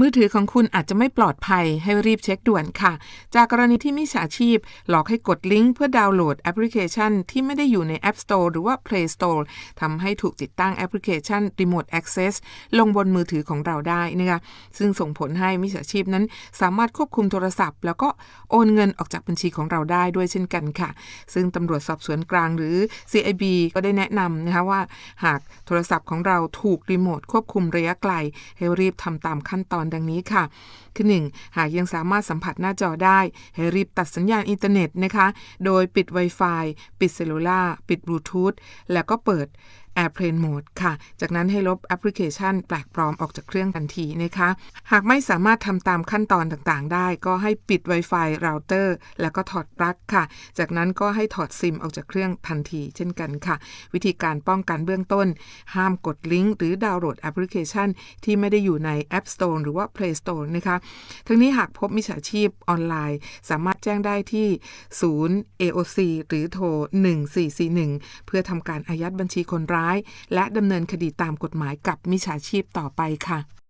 มือถือของคุณอาจจะไม่ปลอดภัยให้รีบเช็คด่วนค่ะ จากกรณีที่มิจฉาชีพ หลอกให้กดลิงก์เพื่อดาวน์โหลดแอปพลิเคชัน ที่ไม่ได้อยู่ใน App Store หรือว่า Play Store ทำให้ถูกติดตั้งแอปพลิเคชัน Remote Access ลงบนมือถือของเราได้นะคะซึ่งส่งผลให้มิจฉาชีพนั้น สามารถควบคุมโทรศัพท์ แล้วก็โอนเงินออกจากบัญชีของเราได้ด้วยเช่นกันค่ะ ซึ่งตำรวจสอบสวนกลางหรือ CIB ก็ได้แนะนำนะคะว่า หากโทรศัพท์ของเราถูกรีโมทควบคุมระยะไกล ให้รีบทำตามขั้นตอนดังนี้ค่ะ คือหนึ่งหากยังสามารถสัมผัสหน้าจอได้ ให้รีบตัดสัญญาณอินเทอร์เน็ตนะคะ โดยปิด Wi-Fi ปิดเซลลูล่าปิดบลูทูธแล้วก็เปิด Airplane Mode ค่ะ จากนั้นให้ลบแอปพลิเคชันแปลกปลอมออกจากเครื่องทันทีนะคะ หากไม่สามารถทำตามขั้นตอนต่างๆ ได้ ก็ให้ปิด Wi-Fi เราเตอร์แล้วก็ถอดปลั๊กค่ะ จากนั้นก็ให้ถอดซิมออกจากเครื่องทันทีเช่นกันค่ะ วิธีการป้องกันเบื้องต้น ห้ามกดลิงก์หรือดาวน์โหลดแอปพลิเคชัน ที่ไม่ได้อยู่ใน App Store หรือว่า Play Store นะคะ ทั้งนี้หากพบมิจฉาชีพออนไลน์ สามารถแจ้งได้ที่ศูนย์ AOC หรือโทร 1441 เพื่อทำการอายัดบัญชีคนร้ายร้าย และดำเนินคดีตามกฎหมายกับมิจฉาชีพต่อไปค่ะ